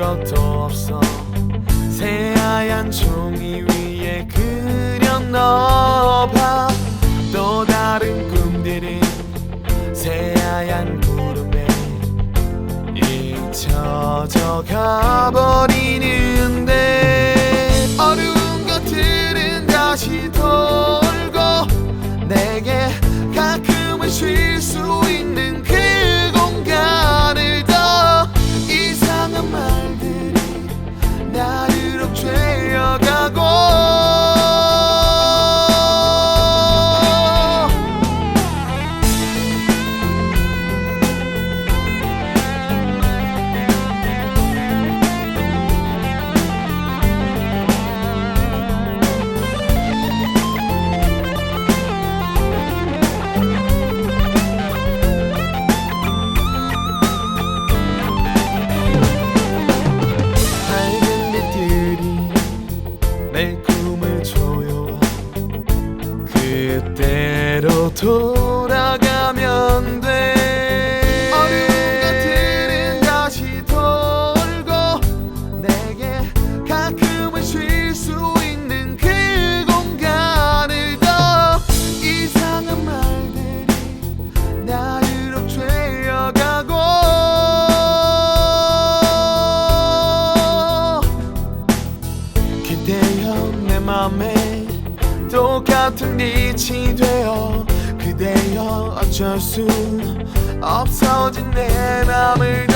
아무것도 없어. 새하얀 종이 위에 그려 넣어봐. 또 다른 꿈들은 새하얀 구름에 잊혀져 가버리는데 어려운 것들은 다시 돌고 내게 가끔은 쉴수 그때로 돌아가면 돼. 어려운 것들은 다시 돌고 내게 가끔은 쉴 수 있는 그 공간을 더 이상한 말들이 나를 옥죄어가고 그대여 내 맘에 똑같은 빛이 되어 그대여 어쩔 수 없어진 내 맘을